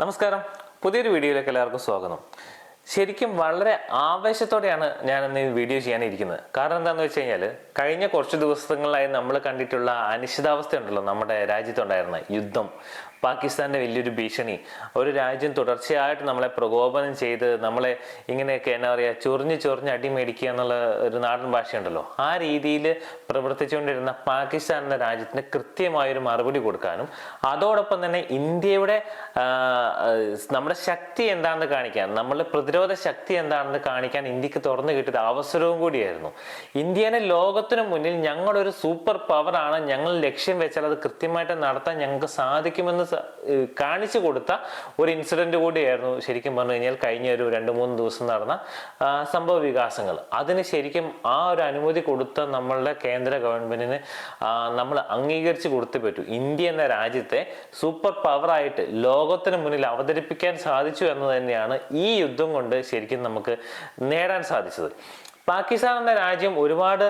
നമസ്കാരം. പുതിയൊരു വീഡിയോയിലേക്ക് എല്ലാവർക്കും സ്വാഗതം. ശരിക്കും വളരെ ആവേശത്തോടെയാണ് ഞാൻ ഇന്ന് ഈ വീഡിയോ ചെയ്യാനിരിക്കുന്നത്. കാരണം എന്താണെന്ന് വെച്ച് കഴിഞ്ഞാൽ കഴിഞ്ഞ കുറച്ച് ദിവസങ്ങളായി നമ്മൾ കണ്ടിട്ടുള്ള അനിശ്ചിതാവസ്ഥ ഉണ്ടല്ലോ നമ്മുടെ രാജ്യത്തുണ്ടായിരുന്ന യുദ്ധം. പാകിസ്ഥാന്റെ വലിയൊരു ഭീഷണി. ഒരു രാജ്യം തുടർച്ചയായിട്ട് നമ്മളെ പ്രകോപനം ചെയ്ത് നമ്മളെ ഇങ്ങനെയൊക്കെ എന്നാ പറയുക ചൊറിഞ്ഞ് ചൊറിഞ്ഞ് അടിമേടിക്കുക എന്നുള്ള ഒരു നാടൻ ഭാഷയുണ്ടല്ലോ. ആ രീതിയിൽ പ്രവർത്തിച്ചുകൊണ്ടിരുന്ന പാകിസ്ഥാൻ എന്ന രാജ്യത്തിന് കൃത്യമായൊരു മറുപടി കൊടുക്കാനും അതോടൊപ്പം തന്നെ ഇന്ത്യയുടെ നമ്മുടെ ശക്തി എന്താണെന്ന് കാണിക്കാൻ നമ്മളുടെ പ്രതിരോധ ശക്തി എന്താണെന്ന് കാണിക്കാൻ ഇന്ത്യയ്ക്ക് തുറന്നു കിട്ടിയത് അവസരവും കൂടിയായിരുന്നു. ഇന്ത്യനെ ലോകത്തിന് മുന്നിൽ ഞങ്ങളൊരു സൂപ്പർ പവറാണ് ഞങ്ങൾ ലക്ഷ്യം വെച്ചാൽ അത് കൃത്യമായിട്ട് നടത്താൻ ഞങ്ങൾക്ക് സാധിക്കുമെന്ന് കാണിച്ചു കൊടുത്ത ഒരു ഇൻസിഡന്റ് കൂടിയായിരുന്നു ശരിക്കും പറഞ്ഞു കഴിഞ്ഞാൽ കഴിഞ്ഞ ഒരു രണ്ട് മൂന്ന് ദിവസം നടന്ന സംഭവ വികാസങ്ങൾ. അതിന് ശരിക്കും ആ ഒരു അനുമതി കൊടുത്ത നമ്മളുടെ കേന്ദ്ര ഗവൺമെന്റിന് നമ്മൾ അംഗീകരിച്ചു കൊടുത്തേ പറ്റൂ. ഇന്ത്യ എന്ന രാജ്യത്തെ സൂപ്പർ പവറായിട്ട് ലോകത്തിന് മുന്നിൽ അവതരിപ്പിക്കാൻ സാധിച്ചു എന്ന് തന്നെയാണ് ഈ യുദ്ധം കൊണ്ട് ശരിക്കും നമുക്ക് നേടാൻ സാധിച്ചത്. പാകിസ്ഥാൻ എന്ന രാജ്യം ഒരുപാട്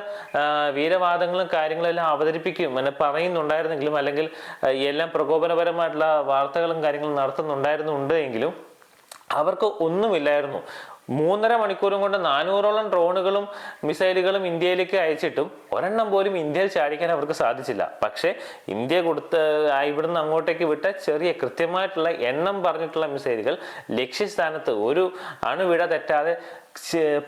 വീരവാദങ്ങളും കാര്യങ്ങളും എല്ലാം അവതരിപ്പിക്കും എന്നെ പറയുന്നുണ്ടായിരുന്നെങ്കിലും അല്ലെങ്കിൽ എല്ലാം പ്രകോപനപരമായിട്ടുള്ള വാർത്തകളും കാര്യങ്ങളും നടത്തുന്നുണ്ടായിരുന്നുണ്ട് എങ്കിലും അവർക്ക് ഒന്നുമില്ലായിരുന്നു. മൂന്നര മണിക്കൂറും കൊണ്ട് നാനൂറോളം ഡ്രോണുകളും മിസൈലുകളും ഇന്ത്യയിലേക്ക് അയച്ചിട്ടും ഒരെണ്ണം പോലും ഇന്ത്യയിൽ ചാടിക്കാൻ അവർക്ക് സാധിച്ചില്ല. പക്ഷേ ഇന്ത്യ കൊടുത്ത ഇവിടുന്ന് അങ്ങോട്ടേക്ക് വിട്ട ചെറിയ കൃത്യമായിട്ടുള്ള എണ്ണം പറഞ്ഞിട്ടുള്ള മിസൈലുകൾ ലക്ഷ്യസ്ഥാനത്ത് ഒരു അണുവിട തെറ്റാതെ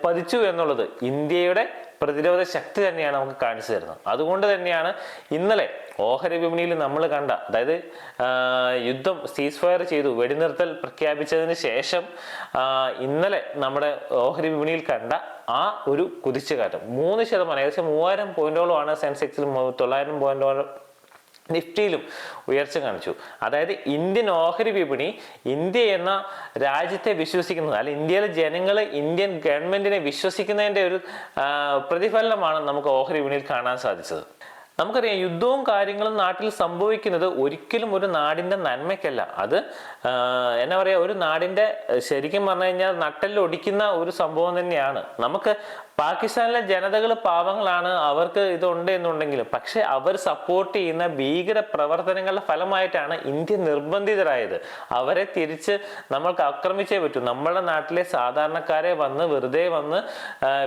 പതിച്ചു എന്നുള്ളത് ഇന്ത്യയുടെ പ്രതിരോധ ശക്തി തന്നെയാണ് നമുക്ക് കാണിച്ചു തരുന്നത്. അതുകൊണ്ട് തന്നെയാണ് ഇന്നലെ ഓഹരി വിപണിയിൽ നമ്മൾ കണ്ട അതായത് യുദ്ധം സീസ് ഫയർ ചെയ്തു വെടിനിർത്തൽ പ്രഖ്യാപിച്ചതിന് ശേഷം ഇന്നലെ നമ്മുടെ ഓഹരി വിപണിയിൽ കണ്ട ആ ഒരു കുതിച്ചുകാറ്റം. മൂന്ന് ശതമാനം ഏകദേശം മൂവായിരം പോയിന്റോളമാണ് സെൻസെക്സിൽ തൊള്ളായിരം പോയിന്റോളം നിഫ്റ്റിയിലും ഉയർച്ച കാണിച്ചു. അതായത് ഇന്ത്യൻ ഓഹരി വിപണി ഇന്ത്യ എന്ന രാജ്യത്തെ വിശ്വസിക്കുന്നത് അല്ല ഇന്ത്യയിലെ ജനങ്ങൾ ഇന്ത്യൻ ഗവൺമെന്റിനെ വിശ്വസിക്കുന്നതിന്റെ ഒരു പ്രതിഫലനമാണ് നമുക്ക് ഓഹരി വിപണിയിൽ കാണാൻ സാധിച്ചത്. നമുക്കറിയാം യുദ്ധവും കാര്യങ്ങളും നാട്ടിൽ സംഭവിക്കുന്നത് ഒരിക്കലും ഒരു നാടിന്റെ നന്മയ്ക്കല്ല. അത് എന്നാ പറയുക ഒരു നാടിന്റെ ശരിക്കും പറഞ്ഞു കഴിഞ്ഞാൽ നട്ടെല്ല് ഒടിക്കുന്ന ഒരു സംഭവം തന്നെയാണ്. നമുക്ക് പാകിസ്ഥാനിലെ ജനതകൾ പാവങ്ങളാണ് അവർക്ക് ഇതുണ്ട് എന്നുണ്ടെങ്കിൽ. പക്ഷെ അവർ സപ്പോർട്ട് ചെയ്യുന്ന ഭീകര പ്രവർത്തനങ്ങളുടെ ഫലമായിട്ടാണ് ഇന്ത്യ നിർബന്ധിതരായത്. അവരെ തിരിച്ച് നമ്മൾക്ക് ആക്രമിച്ചേ പറ്റൂ. നമ്മുടെ നാട്ടിലെ സാധാരണക്കാരെ വന്ന് വെറുതെ വന്ന്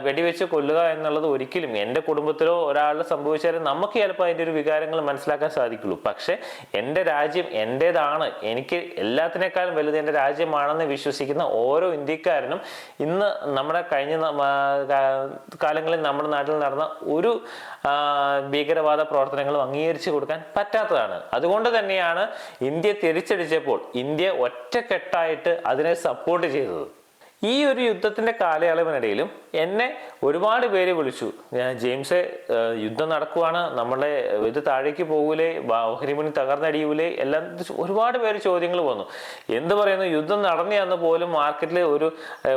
വെടിവെച്ച് കൊല്ലുക എന്നുള്ളത് ഒരിക്കലും എന്റെ കുടുംബത്തിലോ ഒരാളിൽ സംഭവിച്ചാലും നമുക്ക് ചിലപ്പോൾ അതിന്റെ ഒരു വികാരങ്ങൾ മനസ്സിലാക്കാൻ സാധിക്കുള്ളൂ. പക്ഷെ എന്റെ രാജ്യം എന്റേതാണ്. എനിക്ക് എല്ലാത്തിനേക്കാളും വലുത് എന്റെ രാജ്യമാണെന്ന് വിശ്വസിക്കുന്ന ഓരോ ഇന്ത്യക്കാരനും ഇന്ന് നമ്മുടെ കഴിഞ്ഞ കാലങ്ങളിൽ നമ്മുടെ നാട്ടിൽ നടന്ന ഒരു ഭീകരവാദ പ്രവർത്തനങ്ങളും അംഗീകരിച്ചു കൊടുക്കാൻ പറ്റാത്തതാണ്. അതുകൊണ്ട് തന്നെയാണ് ഇന്ത്യ തിരിച്ചടിച്ചപ്പോൾ ഇന്ത്യ ഒറ്റക്കെട്ടായിട്ട് അതിനെ സപ്പോർട്ട് ചെയ്തത്. ഈ ഒരു യുദ്ധത്തിന്റെ കാലയളവിനിടയിലും എന്നെ ഒരുപാട് പേര് വിളിച്ചു. ഞാൻ ജെയിംസെ യുദ്ധം നടക്കുവാണ് നമ്മളെ ഇത് താഴേക്ക് പോകൂലേ ഓഹരിമണി തകർന്നടിയൂലേ എല്ലാം ഒരുപാട് പേര് ചോദ്യങ്ങൾ വന്നു. എന്ത് പറയുന്നു? യുദ്ധം നടന്നെന്ന് പോലും മാർക്കറ്റിൽ ഒരു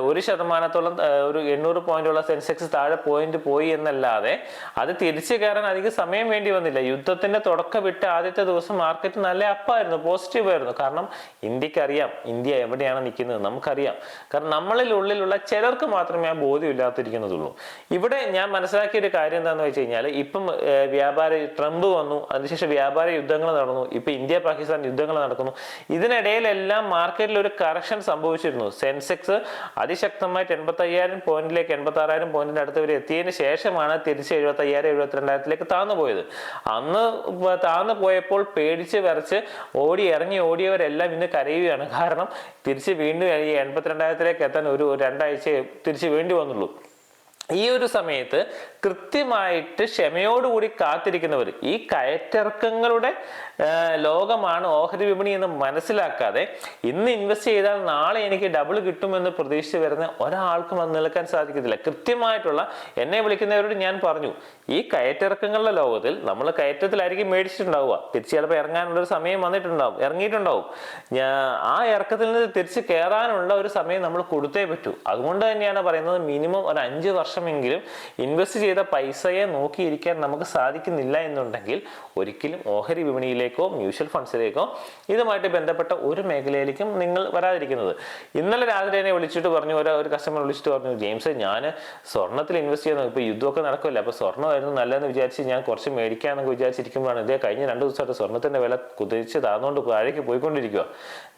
ഒരു ശതമാനത്തോളം ഒരു എണ്ണൂറ് പോയിന്റുള്ള സെൻസെക്സ് താഴെ പോയിന്റ് പോയി എന്നല്ലാതെ അത് തിരിച്ചു കയറാൻ അധികം സമയം വേണ്ടി വന്നില്ല. യുദ്ധത്തിന്റെ തുടക്കം വിട്ട് ആദ്യത്തെ ദിവസം മാർക്കറ്റ് നല്ല അപ്പായിരുന്നു പോസിറ്റീവ് ആയിരുന്നു കാരണം ഇന്ത്യക്കറിയാം ഇന്ത്യ എവിടെയാണ് നിൽക്കുന്നത് നമുക്കറിയാം. കാരണം നമ്മളിൽ ഉള്ളിലുള്ള ചിലർക്ക് മാത്രമേ ആ ബോധ്യമില്ലാത്തിരിക്കുന്നതുള്ളൂ ഇവിടെ ഞാൻ മനസ്സിലാക്കിയ ഒരു കാര്യം എന്താണെന്ന് വെച്ച് കഴിഞ്ഞാൽ ഇപ്പം വ്യാപാര ട്രംപ് വന്നു അതിനുശേഷം വ്യാപാര യുദ്ധങ്ങൾ നടന്നു ഇപ്പം ഇന്ത്യ പാകിസ്ഥാൻ യുദ്ധങ്ങൾ നടക്കുന്നു. ഇതിനിടയിലെല്ലാം മാർക്കറ്റിൽ ഒരു കറക്ഷൻ സംഭവിച്ചിരുന്നു. സെൻസെക്സ് അതിശക്തമായിട്ട് എൺപത്തി അയ്യായിരം പോയിന്റിലേക്ക് എൺപത്തി ആറായിരം പോയിന്റിന്റെ അടുത്ത് വരെ എത്തിയതിന് ശേഷമാണ് തിരിച്ച് എഴുപത്തി അയ്യായിരം എഴുപത്തിരണ്ടായിരത്തിലേക്ക് താന്നു പോയത്. അന്ന് താന്നു പോയപ്പോൾ പേടിച്ച് വരച്ച് ഓടി ഇറങ്ങി ഓടിയവരെല്ലാം ഇന്ന് കരയുകയാണ്. കാരണം തിരിച്ച് വീണ്ടും ഈ എൺപത്തിരണ്ടായിരത്തിലേക്ക് എത്താൻ ഒരു ഒരു രണ്ടാഴ്ച തിരിച്ച് വേണ്ടി വന്നുള്ളൂ. ഈ ഒരു സമയത്ത് കൃത്യമായിട്ട് ക്ഷമയോടുകൂടി കാത്തിരിക്കുന്നവർ ഈ കയറ്റിറക്കങ്ങളുടെ ലോകമാണ് ഓഹരി വിപണി എന്ന് മനസ്സിലാക്കാതെ ഇന്ന് ഇൻവെസ്റ്റ് ചെയ്താൽ നാളെ എനിക്ക് ഡബിൾ കിട്ടുമെന്ന് പ്രതീക്ഷിച്ച് വരുന്ന ഒരാൾക്കും അത് നിൽക്കാൻ സാധിക്കത്തില്ല. കൃത്യമായിട്ടുള്ള എന്നെ വിളിക്കുന്നവരോട് ഞാൻ പറഞ്ഞു ഈ കയറ്റിറക്കങ്ങളുടെ ലോകത്തിൽ നമ്മൾ കയറ്റത്തിലായിരിക്കും മേടിച്ചിട്ടുണ്ടാവുക. തിരിച്ച് ചിലപ്പോൾ ഇറങ്ങാനുള്ള ഒരു സമയം വന്നിട്ടുണ്ടാവും ഇറങ്ങിയിട്ടുണ്ടാവും. ഞാൻ ആ ഇറക്കത്തിൽ നിന്ന് തിരിച്ച് കയറാനുള്ള ഒരു സമയം നമ്മൾ കൊടുത്തേ പറ്റൂ. അതുകൊണ്ട് തന്നെയാണ് പറയുന്നത് മിനിമം ഒരു അഞ്ച് വർഷമെങ്കിലും ഇൻവെസ്റ്റ് ചെയ്ത പൈസയെ നോക്കിയിരിക്കാൻ നമുക്ക് സാധിക്കുന്നില്ല എന്നുണ്ടെങ്കിൽ ഒരിക്കലും ഓഹരി വിപണിയിലേക്ക് മേഖലയിലേക്കോ മ്യൂച്വൽ ഫണ്ട്സിലേക്കോ ഇതുമായിട്ട് ബന്ധപ്പെട്ട ഒരു മേഖലയിലേക്കും നിങ്ങൾ വരാതിരിക്കുന്നത്. ഇന്നലെ രാത്രി എന്നെ വിളിച്ചിട്ട് പറഞ്ഞു ഒരു ഒരു കസ്റ്റമർ വിളിച്ചിട്ട് പറഞ്ഞു ജെയിംസ് ഞാൻ സ്വർണത്തിൽ ഇൻവെസ്റ്റ് ചെയ്യുന്നു ഇപ്പോൾ യുദ്ധമൊക്കെ നടക്കില്ല അപ്പോൾ സ്വർണമായിരുന്നു നല്ലതെന്ന് വിചാരിച്ച് ഞാൻ കുറച്ച് മേടിക്കാമെന്നൊക്കെ വിചാരിച്ചിരിക്കുമ്പോഴാണ്. ഇതേ കഴിഞ്ഞ രണ്ട് ദിവസമായിട്ട് സ്വർണത്തിന്റെ വില കുതിച്ച് താഴ്ന്നുകൊണ്ട് താഴേക്ക് പോയിക്കൊണ്ടിരിക്കുക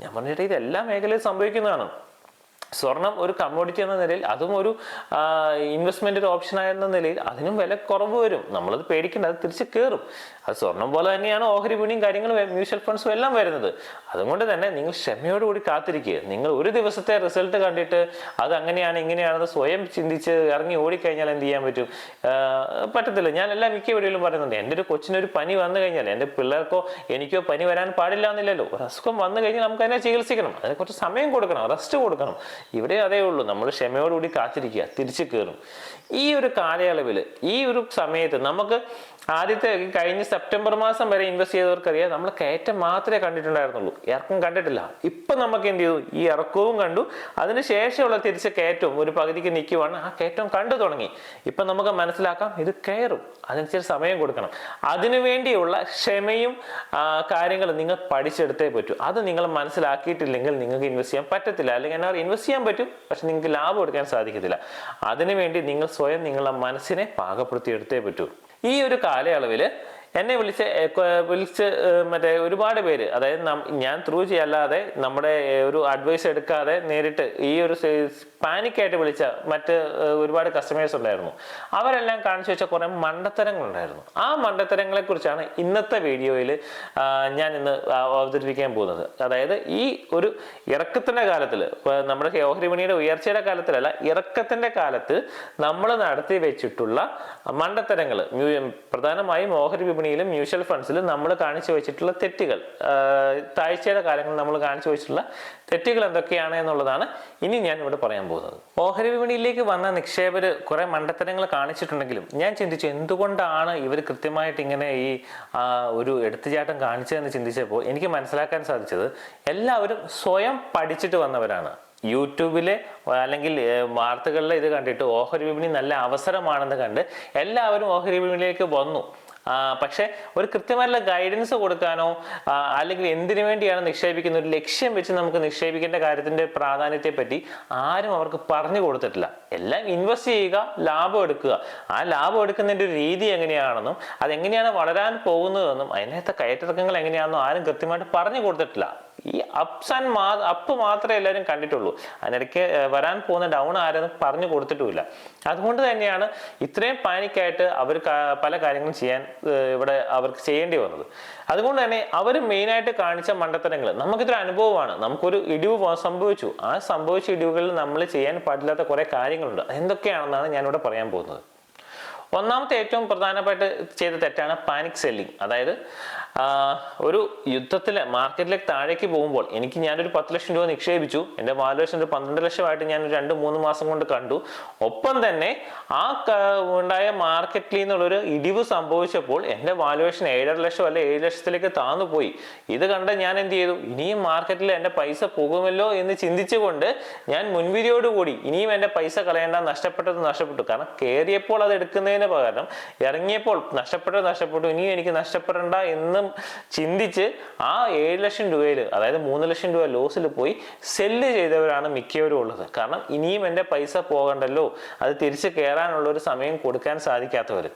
ഞാൻ പറഞ്ഞിട്ട് ഇത് എല്ലാ മേഖലയിലും സംഭവിക്കുന്നതാണ്. സ്വർണം ഒരു കമ്മോഡിറ്റി എന്ന നിലയിൽ അതും ഒരു ഇൻവെസ്റ്റ്മെന്റ് ഒരു ഓപ്ഷൻ എന്ന നിലയിൽ അതിനും വില കുറവ് വരും. നമ്മളത് പേടിക്കേണ്ട അത് തിരിച്ച് കയറും അത് സ്വർണം പോലെ തന്നെയാണ് ഓഹരി വിപണിയും കാര്യങ്ങളും മ്യൂച്വൽ ഫണ്ട്സും എല്ലാം വരുന്നത്. അതുകൊണ്ട് തന്നെ നിങ്ങൾ ക്ഷമയോടുകൂടി കാത്തിരിക്കുക. നിങ്ങൾ ഒരു ദിവസത്തെ റിസൾട്ട് കണ്ടിട്ട് അത് അങ്ങനെയാണ് ഇങ്ങനെയാണെന്ന് സ്വയം ചിന്തിച്ച് ഇറങ്ങി ഓടിക്കഴിഞ്ഞാൽ എന്ത് ചെയ്യാൻ പറ്റും? പറ്റത്തില്ല. ഞാൻ എല്ലാ മിക്ക വീടുകളിലും പറയുന്നുണ്ട് എന്റെ ഒരു കൊച്ചിനൊരു പനി വന്നു കഴിഞ്ഞാൽ എന്റെ പിള്ളേർക്കോ എനിക്കോ പനി വരാൻ പാടില്ല എന്നില്ലല്ലോ. ഒരു അസുഖം വന്നു കഴിഞ്ഞാൽ നമുക്ക് അതിനെ ചികിത്സിക്കണം. അതിന് കുറച്ച് സമയം കൊടുക്കണം റെസ്റ്റ് കൊടുക്കണം. ഇവിടെ അതേ ഉള്ളൂ. നമ്മൾ ക്ഷമയോടുകൂടി കാത്തിരിക്കുക. തിരിച്ചു കയറും ഈ ഒരു കാലയളവിൽ ഈ ഒരു സമയത്ത് നമുക്ക് ആദ്യത്തെ കഴിഞ്ഞ സെപ്റ്റംബർ മാസം വരെ ഇൻവെസ്റ്റ് ചെയ്തവർക്കറിയാം നമ്മൾ കയറ്റം മാത്രമേ കണ്ടിട്ടുണ്ടായിരുന്നുള്ളൂ. ഇറക്കം കണ്ടിട്ടില്ല. ഇപ്പം നമുക്ക് എന്ത് ചെയ്തു? ഈ ഇറക്കവും കണ്ടു. അതിനുശേഷമുള്ള ശേഷമുള്ള തിരിച്ച കയറ്റവും ഒരു പകുതിക്ക് നിൽക്കുവാണ്. ആ കയറ്റവും കണ്ടു തുടങ്ങി. ഇപ്പം നമുക്ക് മനസ്സിലാക്കാം ഇത് കയറും. അതിനനുസരിച്ച് സമയം കൊടുക്കണം. അതിനുവേണ്ടിയുള്ള ക്ഷമയും കാര്യങ്ങളും നിങ്ങൾ പഠിച്ചെടുത്തേ പറ്റൂ. അത് നിങ്ങൾ മനസ്സിലാക്കിയിട്ടില്ലെങ്കിൽ നിങ്ങൾക്ക് ഇൻവെസ്റ്റ് ചെയ്യാൻ പറ്റത്തില്ല. അല്ലെങ്കിൽ എന്നാൽ ഇൻവെസ്റ്റ് ചെയ്യാൻ പറ്റും പക്ഷെ നിങ്ങൾക്ക് ലാഭം എടുക്കാൻ സാധിക്കത്തില്ല. അതിനുവേണ്ടി നിങ്ങൾ സ്വയം നിങ്ങളുടെ മനസ്സിനെ പാകപ്പെടുത്തിയെടുത്തേ പറ്റൂ. ഈ ഒരു കാലയളവിൽ എന്നെ വിളിച്ച് വിളിച്ച് മറ്റേ ഒരുപാട് പേര് അതായത് ഞാൻ ത്രൂ ചെയ്യല്ലാതെ നമ്മുടെ ഒരു അഡ്വൈസ് എടുക്കാതെ നേരിട്ട് ഈ ഒരു പാനിക്കായിട്ട് വിളിച്ച മറ്റ് ഒരുപാട് കസ്റ്റമേഴ്സ് ഉണ്ടായിരുന്നു. അവരെല്ലാം കാണിച്ചു വെച്ച കുറെ മണ്ടത്തരങ്ങളുണ്ടായിരുന്നു. ആ മണ്ടത്തരങ്ങളെ കുറിച്ചാണ് ഇന്നത്തെ വീഡിയോയിൽ ഞാൻ ഇന്ന് അവതരിപ്പിക്കാൻ പോകുന്നത്. അതായത് ഈ ഒരു ഇറക്കത്തിന്റെ കാലത്തിൽ നമ്മുടെ ഓഹരി മണിയുടെ ഉയർച്ചയുടെ കാലത്തിലല്ല ഇറക്കത്തിന്റെ കാലത്ത് നമ്മൾ നടത്തി വെച്ചിട്ടുള്ള മണ്ടത്തരങ്ങൾ പ്രധാനമായും ഓഹരി വിപണിയിലും മ്യൂച്വൽ ഫണ്ട്സിലും നമ്മൾ കാണിച്ചു വെച്ചിട്ടുള്ള തെറ്റുകൾ താഴ്ചയുടെ കാലങ്ങളിൽ നമ്മൾ കാണിച്ചു വെച്ചിട്ടുള്ള തെറ്റുകൾ എന്തൊക്കെയാണ് എന്നുള്ളതാണ് ഇനി ഞാൻ ഇവിടെ പറയാൻ പോകുന്നത്. ഓഹരി വിപണിയിലേക്ക് വന്ന നിക്ഷേപർ കുറെ മണ്ടത്തരങ്ങൾ കാണിച്ചിട്ടുണ്ടെങ്കിലും ഞാൻ ചിന്തിച്ചു എന്തുകൊണ്ടാണ് ഇവർ കൃത്യമായിട്ട് ഇങ്ങനെ ഈ ഒരു എടുത്തുചാട്ടം കാണിച്ചതെന്ന് ചിന്തിച്ചപ്പോൾ എനിക്ക് മനസ്സിലാക്കാൻ സാധിച്ചത് എല്ലാവരും സ്വയം പഠിച്ചിട്ട് വന്നവരാണ്. യൂട്യൂബിലെ അല്ലെങ്കിൽ വാർത്തകളിലെ ഇത് കണ്ടിട്ട് ഓഹരി വിപണി നല്ല അവസരമാണെന്ന് കണ്ട് എല്ലാവരും ഓഹരി വിപണിയിലേക്ക് വന്നു. പക്ഷേ ഒരു കൃത്യമായിട്ടുള്ള ഗൈഡൻസ് കൊടുക്കാനോ അല്ലെങ്കിൽ എന്തിനു വേണ്ടിയാണ് നിക്ഷേപിക്കുന്ന ഒരു ലക്ഷ്യം വെച്ച് നമുക്ക് നിക്ഷേപിക്കേണ്ട കാര്യത്തിന്റെ പ്രാധാന്യത്തെ പറ്റി ആരും അവർക്ക് പറഞ്ഞു കൊടുത്തിട്ടില്ല. എല്ലാം ഇൻവെസ്റ്റ് ചെയ്യുക ലാഭം എടുക്കുക. ആ ലാഭം എടുക്കുന്നതിന്റെ ഒരു രീതി എങ്ങനെയാണെന്നും അതെങ്ങനെയാണ് വളരാൻ പോകുന്നതെന്നും അതിനകത്തെ കയറ്റിറക്കങ്ങൾ എങ്ങനെയാണെന്നും ആരും കൃത്യമായിട്ട് പറഞ്ഞു കൊടുത്തിട്ടില്ല. ഈ അപ്സ് ആൻഡ് മാ അപ്പ് മാത്രമേ എല്ലാവരും കണ്ടിട്ടുള്ളൂ. അതിനിടയ്ക്ക് വരാൻ പോകുന്ന ഡൗൺ ആരെന്ന് പറഞ്ഞു കൊടുത്തിട്ടുമില്ല. അതുകൊണ്ട് തന്നെയാണ് ഇത്രയും പാനിക്കായിട്ട് അവർ പല കാര്യങ്ങളും ചെയ്യാൻ ഇവിടെ അവർക്ക് ചെയ്യേണ്ടി വന്നത്. അതുകൊണ്ട് തന്നെ അവർ മെയിനായിട്ട് കാണിച്ച മണ്ടത്തരങ്ങൾ നമുക്കിതൊരു അനുഭവമാണ്. നമുക്കൊരു ഇടിവ് സംഭവിച്ചു. ആ സംഭവിച്ച ഇടിവുകളിൽ നമ്മൾ ചെയ്യാൻ പാടില്ലാത്ത കുറേ കാര്യങ്ങളുണ്ട്. എന്തൊക്കെയാണെന്നാണ് ഞാനിവിടെ പറയാൻ പോകുന്നത്. ഒന്നാമത്തെ ഏറ്റവും പ്രധാനമായിട്ട് ചെയ്ത തെറ്റാണ് പാനിക് സെല്ലിംഗ് അതായത് ഒരു യുദ്ധത്തിൽ മാർക്കറ്റിലേക്ക് താഴേക്ക് പോകുമ്പോൾ എനിക്ക് ഞാനൊരു പത്ത് ലക്ഷം രൂപ നിക്ഷേപിച്ചു. എന്റെ വാലുവേഷൻ ഒരു പന്ത്രണ്ട് ലക്ഷമായിട്ട് ഞാൻ രണ്ട് മൂന്ന് മാസം കൊണ്ട് കണ്ടു. ഒപ്പം തന്നെ ആ ഉണ്ടായ മാർക്കറ്റിൽ നിന്നുള്ളൊരു ഇടിവ് സംഭവിച്ചപ്പോൾ എന്റെ വാലുവേഷൻ ഏഴര ലക്ഷം അല്ലെ ഏഴ് ലക്ഷത്തിലേക്ക് താന്നു പോയി. ഇത് കണ്ട് ഞാൻ എന്ത് ചെയ്തു? ഇനിയും മാർക്കറ്റിൽ എന്റെ പൈസ പോകുമല്ലോ എന്ന് ചിന്തിച്ചുകൊണ്ട് ഞാൻ മുൻവിധിയോടുകൂടി ഇനിയും എന്റെ പൈസ കളയേണ്ട നഷ്ടപ്പെട്ടത് നഷ്ടപ്പെട്ടു. കാരണം കയറിയപ്പോൾ അത് എടുക്കുന്നതിന് പകരം ഇറങ്ങിയപ്പോൾ നഷ്ടപ്പെട്ടത് നഷ്ടപ്പെട്ടു. ഇനിയും എനിക്ക് നഷ്ടപ്പെടേണ്ട എന്നും ചിന്തിച്ച് ആ ഏഴ് ലക്ഷം രൂപയിൽ അതായത് മൂന്ന് ലക്ഷം രൂപ ലോസിൽ പോയി സെല്ല് ചെയ്തവരാണ് മിക്കവരും ഉള്ളത്. കാരണം ഇനിയും എന്റെ പൈസ പോകണ്ടല്ലോ. അത് തിരിച്ച് കയറാനുള്ള ഒരു സമയം കൊടുക്കാൻ സാധിക്കാത്തവർ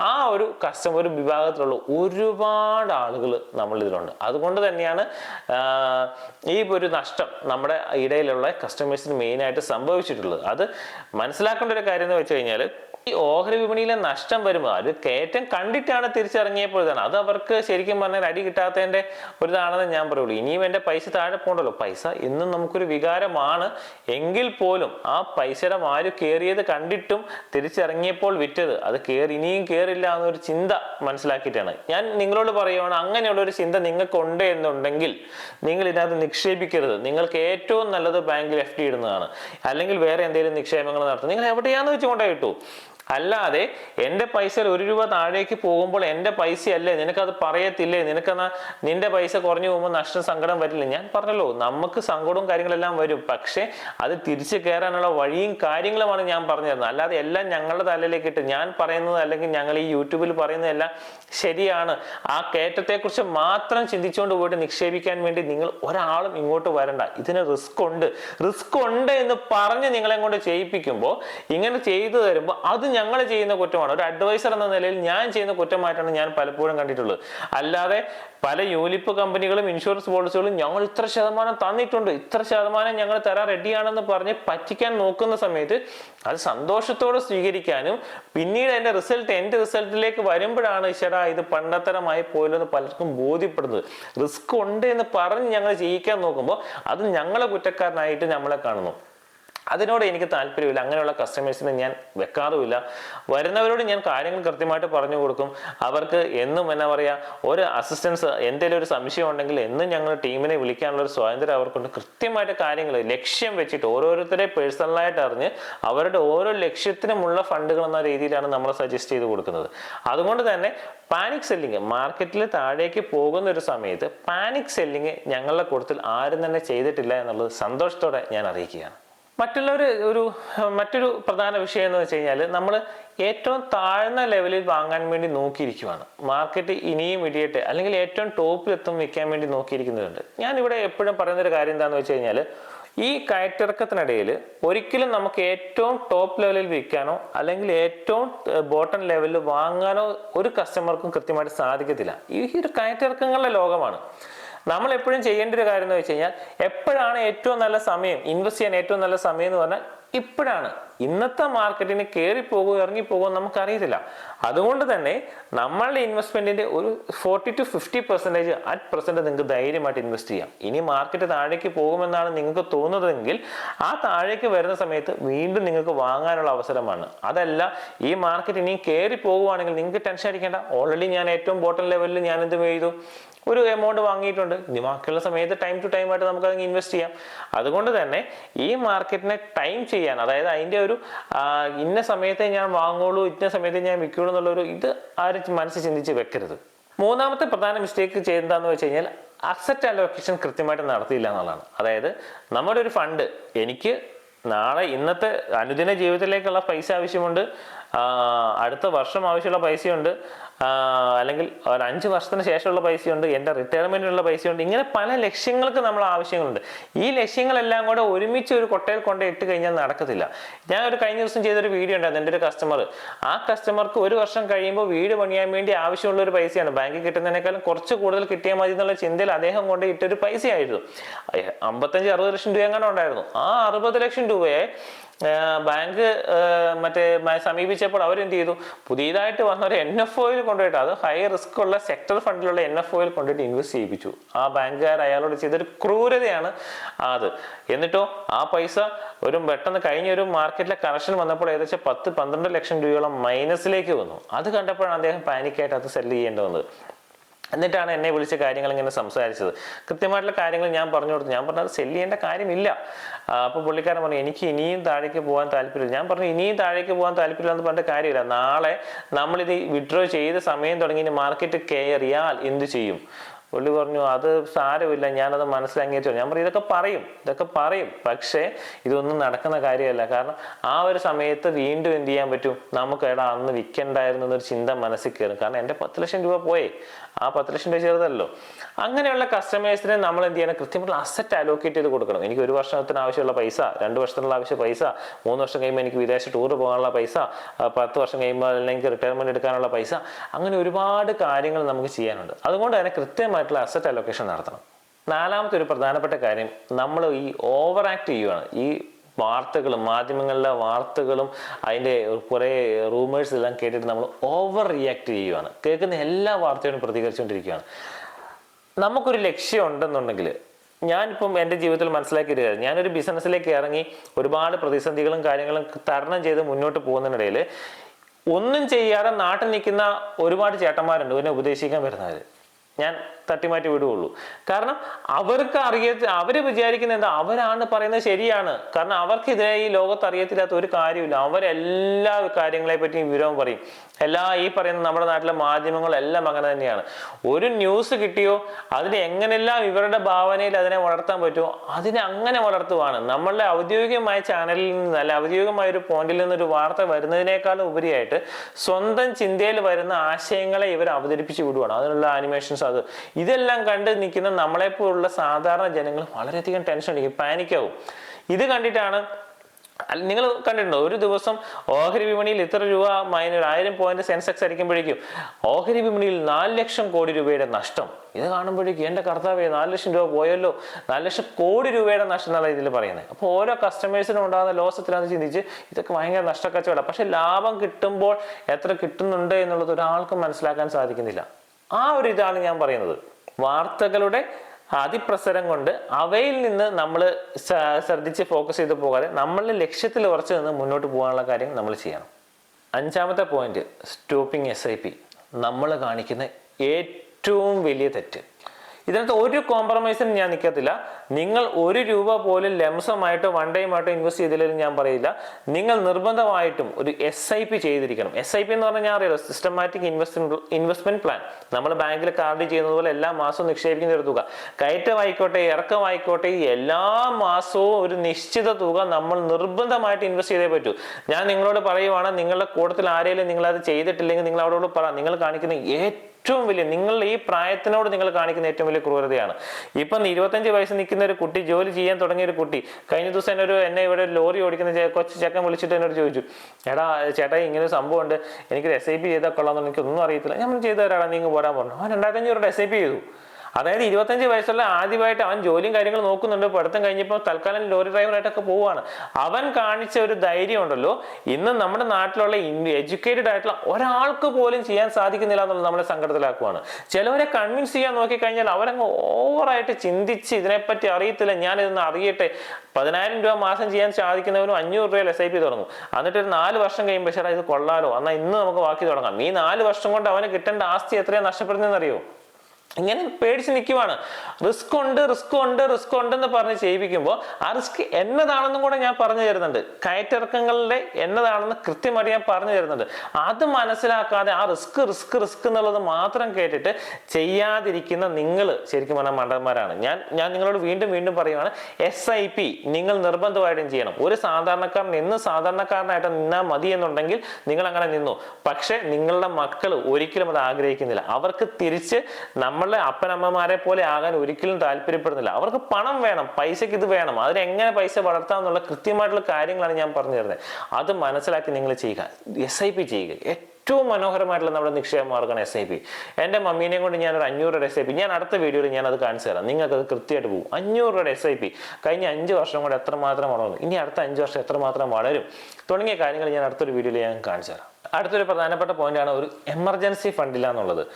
ആ ഒരു കസ്റ്റമർ വിഭാഗത്തിലുള്ള ഒരുപാട് ആളുകൾ നമ്മളിതിലുണ്ട്. അതുകൊണ്ട് തന്നെയാണ് ഈ ഒരു നഷ്ടം നമ്മുടെ ഇടയിലുള്ള കസ്റ്റമേഴ്സിന് മെയിനായിട്ട് സംഭവിച്ചിട്ടുള്ളത്. അത് മനസ്സിലാക്കേണ്ട ഒരു കാര്യം എന്ന് വെച്ച് കഴിഞ്ഞാൽ ഈ ഓഹരി വിപണിയിലെ നഷ്ടം വരുമ്പോൾ അത് കയറ്റം കണ്ടിട്ടാണ് തിരിച്ചിറങ്ങിയപ്പോൾ ഇതാണ് അത് അവർക്ക് ശരിക്കും പറഞ്ഞാൽ അടി കിട്ടാത്തതിന്റെ ഒരു ഇതാണെന്ന് ഞാൻ പറയുള്ളൂ. ഇനിയും എന്റെ പൈസ താഴെ പോകണ്ടല്ലോ. പൈസ ഇന്നും നമുക്കൊരു വികാരമാണ്. എങ്കിൽ പോലും ആ പൈസയുടെ മാര് കയറിയത് കണ്ടിട്ടും തിരിച്ചിറങ്ങിയപ്പോൾ വിറ്റത്. അത് കയറി ഇനിയും കയറില്ല എന്നൊരു ചിന്ത മനസ്സിലാക്കിയിട്ടാണ്. ഞാൻ നിങ്ങളോട് പറയുവാണ് അങ്ങനെയുള്ള ഒരു ചിന്ത നിങ്ങൾക്ക് ഉണ്ട് എന്നുണ്ടെങ്കിൽ നിങ്ങൾ ഇതിനകത്ത് നിക്ഷേപിക്കരുത്. നിങ്ങൾക്ക് ഏറ്റവും നല്ലത് ബാങ്കിൽ എഫ് ഡി ഇടുന്നതാണ്. അല്ലെങ്കിൽ വേറെ എന്തെങ്കിലും നിക്ഷേപങ്ങൾ നടത്തും. നിങ്ങൾ എവിടെയാണെന്ന് വെച്ചുകൊണ്ടേ കിട്ടൂ അല്ലാതെ എന്റെ പൈസ ഒരു രൂപ താഴേക്ക് പോകുമ്പോൾ എന്റെ പൈസ പൈസയല്ലേ? നിനക്കത് പറയത്തില്ലേ? നിനക്കെന്നാ നിന്റെ പൈസ കുറഞ്ഞു പോകുമ്പോൾ നഷ്ടം സങ്കടം വരില്ല? ഞാൻ പറഞ്ഞല്ലോ നമുക്ക് സങ്കടവും കാര്യങ്ങളെല്ലാം വരും. പക്ഷേ അത് തിരിച്ചു കയറാനുള്ള വഴിയും കാര്യങ്ങളുമാണ് ഞാൻ പറഞ്ഞു തരുന്നത് അല്ലാതെ എല്ലാം ഞങ്ങളുടെ തലയിലേക്ക് ഇട്ട് ഞാൻ പറയുന്നത് അല്ലെങ്കിൽ ഞങ്ങൾ ഈ യൂട്യൂബിൽ പറയുന്നതെല്ലാം ശരിയാണ്. ആ കയറ്റത്തെക്കുറിച്ച് മാത്രം ചിന്തിച്ചുകൊണ്ട് പോയിട്ട് നിക്ഷേപിക്കാൻ വേണ്ടി നിങ്ങൾ ഒരാളും ഇങ്ങോട്ട് വരണ്ട. ഇതിന് റിസ്ക് ഉണ്ട്. റിസ്ക് ഉണ്ട് എന്ന് പറഞ്ഞ് നിങ്ങളെ കൊണ്ട് ചെയ്യിപ്പിക്കുമ്പോൾ ഇങ്ങനെ ചെയ്തു തരുമ്പോൾ അത് ഞങ്ങൾ ചെയ്യുന്ന കുറ്റമാണ്. ഒരു അഡ്വൈസർ എന്ന നിലയിൽ ഞാൻ ചെയ്യുന്ന കുറ്റമായിട്ടാണ് ഞാൻ പലപ്പോഴും കണ്ടിട്ടുള്ളത്. അല്ലാതെ പല യൂലിപ്പ് കമ്പനികളും ഇൻഷുറൻസ് പോളിസികളും ഞങ്ങൾ ഇത്ര ശതമാനം തന്നിട്ടുണ്ട്. ഇത്ര ശതമാനം ഞങ്ങൾ തരാൻ റെഡിയാണെന്ന് പറഞ്ഞ് പറ്റിക്കാൻ നോക്കുന്ന സമയത്ത് അത് സന്തോഷത്തോടെ സ്വീകരിക്കാനും പിന്നീട് അതിന്റെ റിസൾട്ട് എന്റെ റിസൾട്ടിലേക്ക് വരുമ്പോഴാണ് ചേട്ടാ ഇത് പണ്ടത്തരമായി പോയല്ലോ എന്ന് പലർക്കും ബോധ്യപ്പെടുന്നത്. റിസ്ക് ഉണ്ട് എന്ന് പറഞ്ഞ് ഞങ്ങൾ ചെയ്യിക്കാൻ നോക്കുമ്പോൾ അത് ഞങ്ങളെ കുറ്റക്കാരനായിട്ട് നമ്മളെ കാണുന്നു. അതിനോട് എനിക്ക് താല്പര്യമില്ല. അങ്ങനെയുള്ള കസ്റ്റമേഴ്സിനെ ഞാൻ വെക്കാറുമില്ല. വരുന്നവരോട് ഞാൻ കാര്യങ്ങൾ കൃത്യമായിട്ട് പറഞ്ഞു കൊടുക്കും. അവർക്ക് എന്നും എന്നാ പറയുക ഒരു അസിസ്റ്റൻസ് എന്തെങ്കിലും ഒരു സംശയം ഉണ്ടെങ്കിൽ എന്നും ഞങ്ങൾ ടീമിനെ വിളിക്കാനുള്ള ഒരു സ്വാതന്ത്ര്യം അവർക്കുണ്ട്. കൃത്യമായിട്ട് കാര്യങ്ങൾ ലക്ഷ്യം വെച്ചിട്ട് ഓരോരുത്തരെ പേഴ്സണലായിട്ട് അറിഞ്ഞ് അവരുടെ ഓരോ ലക്ഷ്യത്തിനുമുള്ള ഫണ്ടുകൾ എന്ന രീതിയിലാണ് നമ്മൾ സജസ്റ്റ് ചെയ്ത് കൊടുക്കുന്നത്. അതുകൊണ്ട് തന്നെ പാനിക് സെല്ലിങ് മാർക്കറ്റിൽ താഴേക്ക് പോകുന്ന ഒരു സമയത്ത് പാനിക് സെല്ലിങ് ഞങ്ങളുടെ കൂട്ടത്തിൽ ആരും തന്നെ ചെയ്തിട്ടില്ല എന്നുള്ളത് സന്തോഷത്തോടെ ഞാൻ അറിയിക്കുകയാണ്. മറ്റുള്ളവർ ഒരു മറ്റൊരു പ്രധാന വിഷയം എന്ന് വെച്ച് കഴിഞ്ഞാൽ നമ്മൾ ഏറ്റവും താഴ്ന്ന ലെവലിൽ വാങ്ങാൻ വേണ്ടി നോക്കിയിരിക്കുവാണ്. മാർക്കറ്റ് ഇനിയും ഇടിയട്ടെ അല്ലെങ്കിൽ ഏറ്റവും ടോപ്പിൽ എത്തും വിൽക്കാൻ വേണ്ടി നോക്കിയിരിക്കുന്നതുണ്ട് ഞാൻ ഇവിടെ എപ്പോഴും പറയുന്ന ഒരു കാര്യം എന്താണെന്ന് വെച്ച് കഴിഞ്ഞാൽ ഈ കയറ്റിറക്കത്തിനിടയിൽ ഒരിക്കലും നമുക്ക് ഏറ്റവും ടോപ്പ് ലെവലിൽ വിൽക്കാനോ അല്ലെങ്കിൽ ഏറ്റവും ബോട്ടം ലെവലിൽ വാങ്ങാനോ ഒരു കസ്റ്റമർക്കും കൃത്യമായിട്ട് സാധിക്കത്തില്ല. ഈ ഒരു കയറ്റിറക്കങ്ങളുടെ ലോകമാണ്. നമ്മൾ എപ്പോഴും ചെയ്യേണ്ട ഒരു കാര്യം എന്ന് വെച്ച് കഴിഞ്ഞാൽ എപ്പോഴാണ് ഏറ്റവും നല്ല സമയം ഇൻവെസ്റ്റ് ചെയ്യാൻ ഏറ്റവും നല്ല സമയം എന്ന് പറഞ്ഞാൽ ഇപ്പോഴാണ്. ഇന്നത്തെ മാർക്കറ്റിന് കയറി പോകുമോ ഇറങ്ങി പോകുമോ നമുക്കറിയത്തില്ല. അതുകൊണ്ട് തന്നെ നമ്മളുടെ ഇൻവെസ്റ്റ്മെന്റിന്റെ ഒരു forty two fifty percentage at present നിങ്ങൾക്ക് ധൈര്യമായിട്ട് ഇൻവെസ്റ്റ് ചെയ്യാം. ഇനി മാർക്കറ്റ് താഴേക്ക് പോകുമെന്നാണ് നിങ്ങൾക്ക് തോന്നുന്നതെങ്കിൽ ആ താഴേക്ക് വരുന്ന സമയത്ത് വീണ്ടും നിങ്ങൾക്ക് വാങ്ങാനുള്ള അവസരമാണ്. അതല്ല ഈ മാർക്കറ്റ് ഇനി കയറി പോകുവാണെങ്കിൽ നിങ്ങൾക്ക് ടെൻഷൻ അടിക്കേണ്ട. ഓൾറെഡി ഞാൻ ഏറ്റവും ബോട്ടം ലെവലിൽ ഞാൻ എന്ത് ചെയ്തു ഒരു എമൗണ്ട് വാങ്ങിയിട്ടുണ്ട്. ഇനി ബാക്കിയുള്ള സമയത്ത് ടൈം ടു ടൈം ആയിട്ട് നമുക്ക് അതിന് ഇൻവെസ്റ്റ് ചെയ്യാം. അതുകൊണ്ട് തന്നെ ഈ മാർക്കറ്റിനെ ടൈം ചെയ്യാൻ അതായത് അതിന്റെ ഒരു ഇന്ന സമയത്തെ ഞാൻ വാങ്ങുള്ളൂ ഇന്ന സമയത്തെ ഞാൻ വിൽക്കുള്ളൂ എന്നുള്ളൊരു ഇത് ആരും മനസ്സിൽ ചിന്തിച്ച് വെക്കരുത്. മൂന്നാമത്തെ പ്രധാന മിസ്റ്റേക്ക് ചെയ്യുന്നതെന്ന് വെച്ച് കഴിഞ്ഞാൽ അസറ്റ് അലോക്കേഷൻ കൃത്യമായിട്ട് നടത്തിയില്ല എന്നുള്ളതാണ്. അതായത് നമ്മുടെ ഒരു ഫണ്ട് എനിക്ക് നാളെ ഇന്നത്തെ അനുദിന ജീവിതത്തിലേക്കുള്ള പൈസ ആവശ്യമുണ്ട് അടുത്ത വർഷം ആവശ്യമുള്ള പൈസയുണ്ട് അല്ലെങ്കിൽ ഒരു അഞ്ച് വർഷത്തിന് ശേഷമുള്ള പൈസയുണ്ട് എന്റെ റിട്ടയർമെന്റിനുള്ള പൈസയുണ്ട് ഇങ്ങനെ പല ലക്ഷ്യങ്ങൾക്ക് നമ്മൾ ആവശ്യങ്ങളുണ്ട്. ഈ ലക്ഷ്യങ്ങളെല്ലാം കൂടെ ഒരുമിച്ച് ഒരു കൊട്ടയിൽ കൊണ്ട് ഇട്ട് കഴിഞ്ഞാൽ നടക്കത്തില്ല. ഞാൻ ഒരു കഴിഞ്ഞ ദിവസം ചെയ്തൊരു വീഡിയോ ഉണ്ടായിരുന്നു എന്റെ ഒരു കസ്റ്റമർ ആ കസ്റ്റമർക്ക് ഒരു വർഷം കഴിയുമ്പോൾ വീട് പണിയാൻ വേണ്ടി ആവശ്യമുള്ള ഒരു പൈസയാണ്. ബാങ്കിൽ കിട്ടുന്നതിനേക്കാളും കുറച്ച് കൂടുതൽ കിട്ടിയാൽ മതി എന്നുള്ള ചിന്തയിൽ അദ്ദേഹം കൊണ്ട് ഇട്ടൊരു പൈസയായിരുന്നു. അമ്പത്തഞ്ച് അറുപത് ലക്ഷം രൂപ എങ്ങനെ ഉണ്ടായിരുന്നു. ആ അറുപത് ലക്ഷം രൂപയെ ബാങ്ക് മറ്റേ സമീപിച്ചപ്പോൾ അവരെന്ത് ചെയ്തു പുതിയതായിട്ട് വന്ന ഒരു എൻ എഫ് ഒയിൽ കൊണ്ടുപോയിട്ട് അത് ഹൈ റിസ്ക് ഉള്ള സെക്ടർ ഫണ്ടിലുള്ള എൻ എഫ് ഒയിൽ കൊണ്ടുപോയിട്ട് ഇൻവെസ്റ്റ് ചെയ്യിപ്പിച്ചു. ആ ബാങ്കുകാർ അയാളോട് ചെയ്തൊരു ക്രൂരതയാണ് അത്. എന്നിട്ടോ ആ പൈസ ഒരു പെട്ടെന്ന് കഴിഞ്ഞ ഒരു മാർക്കറ്റിലെ കറക്ഷൻ വന്നപ്പോൾ ഏകദേശം പത്ത് പന്ത്രണ്ട് ലക്ഷം രൂപയോളം മൈനസിലേക്ക് വന്നു. അത് കണ്ടപ്പോഴാണ് അദ്ദേഹം പാനിക്കായിട്ട് അത് സെല്ല് ചെയ്യേണ്ടി വന്നത്. എന്നിട്ടാണ് എന്നെ വിളിച്ച കാര്യങ്ങൾ ഇങ്ങനെ സംസാരിച്ചത്. കൃത്യമായിട്ടുള്ള കാര്യങ്ങൾ ഞാൻ പറഞ്ഞു കൊടുത്തു. ഞാൻ പറഞ്ഞത് സെല്ല് ചെയ്യേണ്ട കാര്യമില്ല. അപ്പോൾ പുള്ളിക്കാരൻ പറഞ്ഞു എനിക്ക് ഇനിയും താഴേക്ക് പോകാൻ താല്പര്യമില്ല. ഞാൻ പറഞ്ഞു ഇനിയും താഴേക്ക് പോകാൻ താല്പര്യമില്ല എന്ന് പറഞ്ഞിട്ട് കാര്യമില്ല. നാളെ നമ്മളിത് വിഡ്രോ ചെയ്ത സമയം തുടങ്ങി മാർക്കറ്റ് കയറിയാൽ എന്ത് ചെയ്യും? പുള്ളി പറഞ്ഞു അത് സാരമില്ല ഞാനത് മനസ്സിലാങ്ങിയിട്ട് ഞാൻ പറയും ഇതൊക്കെ പറയും ഇതൊക്കെ പറയും പക്ഷേ ഇതൊന്നും നടക്കുന്ന കാര്യമല്ല. കാരണം ആ ഒരു സമയത്ത് വീണ്ടും എന്ത് ചെയ്യാൻ പറ്റും? നമുക്ക് എടാ അന്ന് വിൽക്കണ്ടായിരുന്നു എന്നൊരു ചിന്ത മനസ്സിൽ കയറും. കാരണം എന്റെ പത്ത് ലക്ഷം രൂപ പോയേ. ആ പത്ത് ലക്ഷം രൂപ ചെറുതല്ലോ. അങ്ങനെയുള്ള കസ്റ്റമേഴ്സിനെ നമ്മൾ എന്ത് ചെയ്യണം? കൃത്യമായിട്ടുള്ള അസറ്റ് അലോക്കേറ്റ് ചെയ്ത് കൊടുക്കണം. എനിക്ക് ഒരു വർഷത്തിന് ആവശ്യമുള്ള പൈസ രണ്ട് വർഷത്തിനുള്ള ആവശ്യ പൈസ മൂന്ന് വർഷം കഴിയുമ്പോൾ എനിക്ക് വിദേശ ടൂർ പോകാനുള്ള പൈസ പത്ത് വർഷം കഴിയുമ്പോൾ അല്ലെങ്കിൽ റിട്ടയർമെന്റ് എടുക്കാനുള്ള പൈസ അങ്ങനെ ഒരുപാട് കാര്യങ്ങൾ നമുക്ക് ചെയ്യാനുണ്ട്. അതുകൊണ്ട് തന്നെ കൃത്യമായിട്ടുള്ള അസറ്റ് അലൊക്കേഷൻ നടത്തണം. നാലാമത്തെ ഒരു പ്രധാനപ്പെട്ട കാര്യം നമ്മൾ ഈ ഓവർ ആക്ട് ചെയ്യുവാണ്. ഈ വാർത്തകളും മാധ്യമങ്ങളിലെ വാർത്തകളും അതിന്റെ കുറേ റൂമേഴ്സ് എല്ലാം കേട്ടിട്ട് നമ്മൾ ഓവർ റിയാക്ട് ചെയ്യുവാണ്. കേൾക്കുന്ന എല്ലാ വാർത്തയോടും പ്രതികരിച്ചുകൊണ്ടിരിക്കുകയാണ്. നമുക്കൊരു ലക്ഷ്യം ഉണ്ടെന്നുണ്ടെങ്കിൽ ഞാനിപ്പം എന്റെ ജീവിതത്തിൽ മനസ്സിലാക്കിയത് കാര്യം, ഞാനൊരു ബിസിനസ്സിലേക്ക് ഇറങ്ങി ഒരുപാട് പ്രതിസന്ധികളും കാര്യങ്ങളും തരണം ചെയ്ത് മുന്നോട്ട് പോകുന്നതിനിടയിൽ ഒന്നും ചെയ്യാതെ നാട്ടിൽ നിൽക്കുന്ന ഒരുപാട് ചേട്ടന്മാരുണ്ട് എന്നെ ഉപദേശിക്കാൻ വരുന്നവർ ഞാൻ തട്ടിമാറ്റി വിടുകയുള്ളൂ. കാരണം അവർക്ക് അറിയ അവർ വിചാരിക്കുന്ന എന്താ അവരാണ് പറയുന്നത് ശരിയാണ്. കാരണം അവർക്ക് ഇതിനെ ഈ ലോകത്ത് അറിയത്തില്ലാത്ത ഒരു കാര്യമില്ല. അവരെല്ലാ കാര്യങ്ങളെ പറ്റിയും വിവരവും പറയും. എല്ലാ ഈ പറയുന്ന നമ്മുടെ നാട്ടിലെ മാധ്യമങ്ങളെല്ലാം അങ്ങനെ തന്നെയാണ്. ഒരു ന്യൂസ് കിട്ടിയോ അതിനെ എങ്ങനെല്ലാം ഇവരുടെ ഭാവനയിൽ അതിനെ വളർത്താൻ പറ്റുമോ അതിനെ അങ്ങനെ വളർത്തുവാണ്. നമ്മളുടെ ഔദ്യോഗികമായ ചാനലിൽ നിന്ന് അല്ല ഔദ്യോഗികമായ ഒരു പോയിന്റിൽ നിന്ന് ഒരു വാർത്ത വരുന്നതിനേക്കാൾ ഉപരിയായിട്ട് സ്വന്തം ചിന്തയിൽ വരുന്ന ആശയങ്ങളെ ഇവർ അവതരിപ്പിച്ച് വിടുവാണ്. അതിനുള്ള ആനിമേഷൻസ് അത് ഇതെല്ലാം കണ്ട് നിൽക്കുന്ന നമ്മളെപ്പോലുള്ള സാധാരണ ജനങ്ങൾ വളരെയധികം ടെൻഷൻ അടിക്കും പാനിക്കാവും ഇത് കണ്ടിട്ടാണ് നിങ്ങൾ കണ്ടിട്ടുണ്ടോ? ഒരു ദിവസം ഓഹരി വിപണിയിൽ ഇത്ര രൂപ മൈന ആയിരം പോയിന്റ് സെൻസെക്സ് അടിക്കുമ്പോഴേക്കും ഓഹരി വിപണിയിൽ നാല് ലക്ഷം കോടി രൂപയുടെ നഷ്ടം. ഇത് കാണുമ്പോഴേക്കും എന്റെ കർത്താവേ നാല് ലക്ഷം രൂപ പോയല്ലോ. നാല് ലക്ഷം കോടി രൂപയുടെ നഷ്ടം എന്നുള്ള ഇതിൽ പറയുന്നത്. അപ്പോൾ ഓരോ കസ്റ്റമേഴ്സിനും ഉണ്ടാകുന്ന ലോസത്തിലാന്ന് ചിന്തിച്ച് ഇതൊക്കെ ഭയങ്കര നഷ്ടക്കച്ചവടം. പക്ഷെ ലാഭം കിട്ടുമ്പോൾ എത്ര കിട്ടുന്നുണ്ട് എന്നുള്ളത് ഒരാൾക്കും മനസ്സിലാക്കാൻ സാധിക്കുന്നില്ല. ആ ഒരു ഇതാണ് ഞാൻ പറയുന്നത്. വാർത്തകളുടെ അതിപ്രസരം കൊണ്ട് അവയിൽ നിന്ന് നമ്മൾ ശ്രദ്ധിച്ച് ഫോക്കസ് ചെയ്ത് പോകാതെ നമ്മളുടെ ലക്ഷ്യത്തിൽ ഉറച്ചു നിന്ന് മുന്നോട്ട് പോകാനുള്ള കാര്യം നമ്മൾ ചെയ്യണം. അഞ്ചാമത്തെ point stopping S I P നമ്മൾ കാണിക്കുന്ന ഏറ്റവും വലിയ തെറ്റ്. ഇതിനകത്ത് ഒരു കോംപ്രമൈസിനും ഞാൻ നിൽക്കത്തില്ല. നിങ്ങൾ ഒരു രൂപ പോലും ലംസമായിട്ടോ വൺ ടൈമായിട്ടോ ഇൻവെസ്റ്റ് ചെയ്തില്ലെന്ന് ഞാൻ പറയില്ല. നിങ്ങൾ നിർബന്ധമായിട്ടും ഒരു എസ് ഐ പി ചെയ്തിരിക്കണം. എസ് ഐ പി എന്ന് പറഞ്ഞാൽ അറിയാലോ സിസ്റ്റമാറ്റിക് ഇൻവെസ്റ്റ്മെന്റ് ഇൻവെസ്റ്റ്മെന്റ് പ്ലാൻ നമ്മൾ ബാങ്കിൽ കാർഡ് ചെയ്യുന്നത് പോലെ എല്ലാ മാസവും നിക്ഷേപിക്കുന്ന ഒരു തുക. കയറ്റമായിക്കോട്ടെ ഇറക്കമായിക്കോട്ടെ എല്ലാ മാസവും ഒരു നിശ്ചിത തുക നമ്മൾ നിർബന്ധമായിട്ട് ഇൻവെസ്റ്റ് ചെയ്തേ പറ്റൂ. ഞാൻ നിങ്ങളോട് പറയുവാണ് നിങ്ങളുടെ കൂട്ടത്തിൽ ആരെങ്കിലും നിങ്ങൾ അത് ചെയ്തിട്ടില്ലെങ്കിൽ നിങ്ങൾ അവരോട് പറ. നിങ്ങൾ കാണിക്കുന്ന ഏറ്റവും വലിയ നിങ്ങൾ ഈ പ്രായത്തിനോട് നിങ്ങൾ കാണിക്കുന്ന ഏറ്റവും വലിയ ക്രൂരതയാണ്. ഇപ്പം ഇരുപത്തഞ്ച് വയസ്സ് നിൽക്കുന്ന ഒരു കുട്ടി ജോലി ചെയ്യാൻ തുടങ്ങിയ ഒരു കുട്ടി കഴിഞ്ഞ ദിവസം എന്നെ ഒരു എന്നെ ഇവിടെ ലോറി ഓടിക്കുന്ന കൊച്ചു ചെക്കൻ വിളിച്ചിട്ട് എന്നോട് ചോദിച്ചു എടാ ചേട്ടാ ഇങ്ങനെ ഒരു സംഭവം ഉണ്ട് എനിക്കൊരു എസ് ഐ പി ചെയ്താൽ കൊള്ളാമെന്ന് എനിക്കൊന്നും അറിയത്തില്ല. ഞാൻ ചെയ്ത തരാടാ നിങ്ങൾ പോരാൻ പറഞ്ഞു. അവൻ രണ്ടായിരത്തഞ്ഞൂറ് എസ് ഐ പി ചെയ്തു. അതായത് ഇരുപത്തഞ്ച് വയസ്സുള്ള ആദ്യമായിട്ട് അവൻ ജോലിയും കാര്യങ്ങളും നോക്കുന്നുണ്ട്. പഠിത്തം കഴിഞ്ഞപ്പോൾ തൽക്കാലം ലോറി ഡ്രൈവറായിട്ടൊക്കെ പോവുകയാണ്. അവൻ കാണിച്ച ഒരു ധൈര്യം ഉണ്ടല്ലോ. ഇന്ന് നമ്മുടെ നാട്ടിലുള്ള എഡ്യൂക്കേറ്റഡ് ആയിട്ടുള്ള ഒരാൾക്ക് പോലും ചെയ്യാൻ സാധിക്കുന്നില്ല എന്നുള്ളത് നമ്മളെ സങ്കടത്തിലാക്കുവാണ്. ചിലവരെ കൺവിൻസ് ചെയ്യാൻ നോക്കിക്കഴിഞ്ഞാൽ അവരങ്ങ് ഓവറായിട്ട് ചിന്തിച്ച് ഇതിനെപ്പറ്റി അറിയത്തില്ല. ഞാൻ അറിയട്ടെ. പതിനായിരം രൂപ മാസം ചെയ്യാൻ സാധിക്കുന്നവനും അഞ്ഞൂറ് രൂപയിൽ എസ് ഐ പി തുടങ്ങും. എന്നിട്ട് ഒരു നാല് വർഷം കഴിയുമ്പോൾ ചേട്ടാ ഇത് കൊള്ളാലോ. എന്നാൽ ഇന്ന് നമുക്ക് ബാക്കി തുടങ്ങാം. ഈ നാല് വർഷം കൊണ്ട് അവന് കിട്ടേണ്ട ആസ്തി എത്രയാണ് നഷ്ടപ്പെടുന്നതെന്ന് അറിയോ ഇങ്ങനെ പേടിച്ച് നിൽക്കുവാണ് റിസ്ക് ഉണ്ട് റിസ്ക് ഉണ്ട് റിസ്ക് ഉണ്ടെന്ന് പറഞ്ഞ് ചെയ്യിപ്പിക്കുമ്പോൾ ആ റിസ്ക് എന്നതാണെന്നും കൂടെ ഞാൻ പറഞ്ഞു തരുന്നുണ്ട്. കയറ്റിറക്കങ്ങളുടെ എന്നതാണെന്ന് കൃത്യമായിട്ട് ഞാൻ പറഞ്ഞു തരുന്നുണ്ട്. അത് മനസ്സിലാക്കാതെ ആ റിസ്ക് റിസ്ക് റിസ്ക് എന്നുള്ളത് മാത്രം കേട്ടിട്ട് ചെയ്യാതിരിക്കുന്ന നിങ്ങൾ ശരിക്കും പറഞ്ഞാൽ മണ്ടന്മാരാണ്. ഞാൻ ഞാൻ നിങ്ങളോട് വീണ്ടും വീണ്ടും പറയുവാണ് എസ് ഐ പി നിങ്ങൾ നിർബന്ധമായിട്ടും ചെയ്യണം. ഒരു സാധാരണക്കാരൻ എന്ന് സാധാരണക്കാരനായിട്ട് നിന്നാൽ മതി എന്നുണ്ടെങ്കിൽ നിങ്ങൾ അങ്ങനെ നിന്നു. പക്ഷേ നിങ്ങളുടെ മക്കൾ ഒരിക്കലും അത് ആഗ്രഹിക്കുന്നില്ല. അവർക്ക് തിരിച്ച് നമ്മളുടെ അപ്പനമ്മമാരെ പോലെ ആകാൻ ഒരിക്കലും താല്പര്യപ്പെടുന്നില്ല. അവർക്ക് പണം വേണം പൈസയ്ക്ക് ഇത് വേണം. അതിനെങ്ങനെ പൈസ വളർത്താം എന്നുള്ള കൃത്യമായിട്ടുള്ള കാര്യങ്ങളാണ് ഞാൻ പറഞ്ഞു തരുന്നത്. അത് മനസ്സിലാക്കി നിങ്ങൾ ചെയ്യുക. എസ് ഐ പി ചെയ്യുക. ഏറ്റവും മനോഹരമായിട്ടുള്ള നമ്മുടെ നിക്ഷേപ മാർഗമാണ് എസ് ഐ പി എന്റെ മമ്മീനെയും കൊണ്ട് ഞാനൊരു അഞ്ഞൂറ് രൂപ എസ് ഐ പി ഞാൻ അടുത്ത വീഡിയോയിൽ ഞാൻ അത് കാണിച്ചു തരാം. നിങ്ങൾക്ക് അത് കൃത്യമായിട്ട് പോകും. അഞ്ഞൂറ് രൂപയുടെ എസ് ഐ പി കഴിഞ്ഞ അഞ്ച് വർഷം കൊണ്ട് എത്രമാത്രം വളർന്നു? ഇനി അടുത്ത അഞ്ച് വർഷം എത്രമാത്രം വളരും? തുടങ്ങിയ കാര്യങ്ങൾ ഞാൻ അടുത്തൊരു വീഡിയോയിൽ ഞാൻ കാണിച്ചു തരാം. അടുത്തൊരു പ്രധാനപ്പെട്ട പോയിന്റാണ് ഒരു എമർജൻസി ഫണ്ടില്ല എന്നുള്ളത്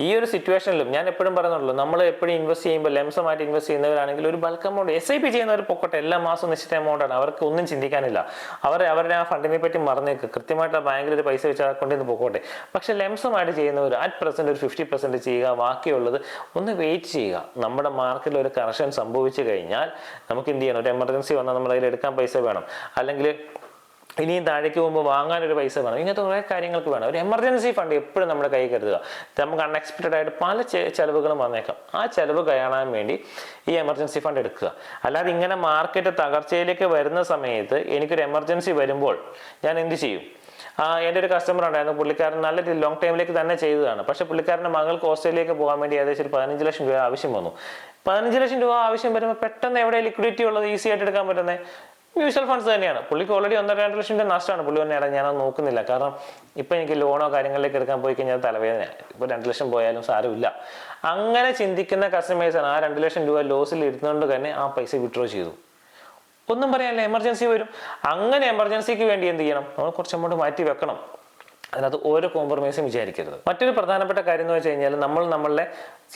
ഈ ഒരു സിറ്റുവേഷനിലും ഞാൻ എപ്പോഴും പറയുന്നുള്ളൂ നമ്മൾ എപ്പോഴും ഇൻവെസ്റ്റ് ചെയ്യുമ്പോൾ ലംസമായിട്ട് ഇൻവെസ്റ്റ് ചെയ്യുന്നവരാണെങ്കിൽ ഒരു bulk amount S I P ചെയ്യുന്നവർ പൊക്കട്ടെ എല്ലാ മാസവും നിശ്ചിത എമൗണ്ടാണ് അവർക്ക് ഒന്നും ചിന്തിക്കാനില്ല. അവർ അവരുടെ ആ ഫണ്ടിനെ പറ്റി മറന്നേക്ക്. കൃത്യമായിട്ട് ആ ബാങ്കിൽ ഒരു പൈസ വെച്ച് കൊണ്ടുവന്ന് പൊക്കോട്ടെ. പക്ഷെ ലംസമായിട്ട് ചെയ്യുന്നവർ അറ്റ് പ്രസന്റ് ഒരു ഫിഫ്റ്റി പെർസെന്റ് ചെയ്യുക ബാക്കിയുള്ളത് ഒന്ന് വെയിറ്റ് ചെയ്യുക. നമ്മുടെ മാർക്കറ്റിൽ ഒരു കറക്ഷൻ സംഭവിച്ചു കഴിഞ്ഞാൽ നമുക്ക് എന്ത് ചെയ്യണം? ഒരു എമർജൻസി വന്നാൽ നമ്മൾ അതിൽ എടുക്കാൻ പൈസ വേണം. അല്ലെങ്കിൽ ഇനിയും താഴേക്ക് പോകുമ്പോൾ വാങ്ങാനൊരു പൈസ വേണം. ഇങ്ങനത്തെ കുറേ കാര്യങ്ങൾക്ക് വേണം. ഒരു എമർജൻസി ഫണ്ട് എപ്പോഴും നമ്മുടെ കൈ കരുതുക. നമുക്ക് അൺഎക്സ്പെക്റ്റഡ് ആയിട്ട് പല ചിലവുകളും വന്നേക്കാം. ആ ചെലവ് കയറാൻ വേണ്ടി ഈ എമർജൻസി ഫണ്ട് എടുക്കുക. അല്ലാതെ ഇങ്ങനെ മാർക്കറ്റ് തകർച്ചയിലേക്ക് വരുന്ന സമയത്ത് എനിക്കൊരു എമർജൻസി വരുമ്പോൾ ഞാൻ എന്ത് ചെയ്യും? എന്റെ ഒരു കസ്റ്റമർ ഉണ്ടായിരുന്നു. പുള്ളിക്കാരൻ നല്ല രീതിയിൽ ലോങ് ടൈമിലേക്ക് തന്നെ ചെയ്തതാണ്. പക്ഷേ പുള്ളിക്കാരന്റെ മകൾക്ക് ഓസ്ട്രേലിയയിലേക്ക് പോകാൻ വേണ്ടി ഏകദേശം ഒരു പതിനഞ്ച് ലക്ഷം രൂപ ആവശ്യം വന്നു. പതിനഞ്ച് ലക്ഷം രൂപ ആവശ്യം വരുമ്പോൾ പെട്ടെന്ന് എവിടെ ലിക്വിഡിറ്റി ഉള്ളത്? ഈസി ആയിട്ട് എടുക്കാൻ പറ്റുന്നത് മ്യൂച്വൽ ഫണ്ട്സ് തന്നെയാണ്. പുള്ളിക്ക് ഓൾറെഡി ഒന്നര രണ്ട് ലക്ഷം രൂപ നഷ്ടമാണ്. പുള്ളി തന്നെ ഞാൻ നോക്കുന്നില്ല. കാരണം ഇപ്പൊ എനിക്ക് ലോണോ കാര്യങ്ങളിലേക്ക് എടുക്കാൻ പോയി കഴിഞ്ഞാൽ തലവേദന ഇപ്പൊ രണ്ട് ലക്ഷം പോയാലും സാരമില്ല. അങ്ങനെ ചിന്തിക്കുന്ന കസ്റ്റമേഴ്സാണ് ആ രണ്ട് ലക്ഷം രൂപ ലോസിൽ ഇരുന്നുകൊണ്ട് തന്നെ ആ പൈസ വിഡ്രോ ചെയ്തു. ഒന്നും പറയാനില്ല എമർജൻസി വരും. അങ്ങനെ എമർജൻസിക്ക് വേണ്ടി എന്ത് ചെയ്യണം? നമ്മൾ കുറച്ച് അങ്ങോട്ട് മാറ്റി വെക്കണം. അതിനകത്ത് ഓരോ കോംപ്രമൈസും വിചാരിക്കരുത്. മറ്റൊരു പ്രധാനപ്പെട്ട കാര്യം എന്ന് വെച്ച് കഴിഞ്ഞാൽ നമ്മൾ നമ്മളുടെ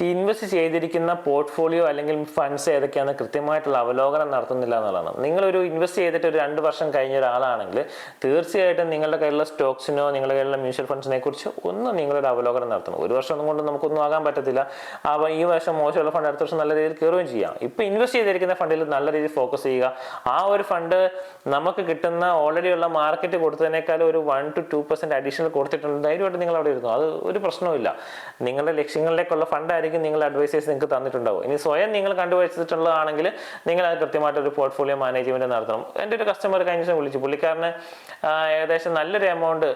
ഇൻവെസ്റ്റ് ചെയ്തിരിക്കുന്ന പോർട്ട്ഫോളിയോ അല്ലെങ്കിൽ ഫണ്ട്സ് ഏതൊക്കെയാണെന്ന് കൃത്യമായിട്ടുള്ള അവലോകനം നടത്തുന്നില്ല എന്നുള്ളതാണ്. നിങ്ങളൊരു ഇൻവെസ്റ്റ് ചെയ്തിട്ട് ഒരു രണ്ട് വർഷം കഴിഞ്ഞ ഒരാളാണെങ്കിൽ തീർച്ചയായിട്ടും നിങ്ങളുടെ കയ്യിലുള്ള സ്റ്റോക്സിനോ നിങ്ങളുടെ കയ്യിലുള്ള മ്യൂച്വൽ ഫണ്ട്സിനെ കുറിച്ച് ഒന്നും നിങ്ങളൊരു അവലോകനം നടത്തണം. ഒരു വർഷം ഒന്നും കൊണ്ട് നമുക്കൊന്നും ആകാൻ പറ്റത്തില്ല. ആ ഈ വർഷം മോശമുള്ള ഫണ്ട് അടുത്ത വർഷം നല്ല രീതിയിൽ കയറുകയും ചെയ്യാം. ഇപ്പോൾ ഇൻവെസ്റ്റ് ചെയ്തിരിക്കുന്ന ഫണ്ടിൽ നല്ല രീതിയിൽ ഫോക്കസ് ചെയ്യുക. ആ ഒരു ഫണ്ട് നമുക്ക് കിട്ടുന്ന ഓൾറെഡി ഉള്ള മാർക്കറ്റ് കൊടുത്തതിനേക്കാൾ ഒരു one two two percent additional കൊടുത്തിട്ടുണ്ട്. ധൈര്യമായിട്ട് നിങ്ങൾ അവിടെ ഇരുന്നു. അത് ഒരു പ്രശ്നവുമില്ല നിങ്ങളുടെ ലക്ഷ്യങ്ങളിലേക്കുള്ള ഫണ്ടായിരിക്കും നിങ്ങൾ അഡ്വൈസേഴ്സ് നിങ്ങൾക്ക് തന്നിട്ടുണ്ടാവും ഇനി സ്വയം നിങ്ങൾ കണ്ടുവച്ചിട്ടുള്ളതാണെങ്കിൽ നിങ്ങൾ അത് കൃത്യമായിട്ട് ഒരു പോർട്ട്ഫോളിയോ മാനേജ്മെന്റ് നടത്തണം. എന്റെ ഒരു കസ്റ്റമർ കഴിഞ്ഞ ദിവസം വിളിച്ചു. പുള്ളിക്കാരന് ഏകദേശം നല്ലൊരു എമൗണ്ട്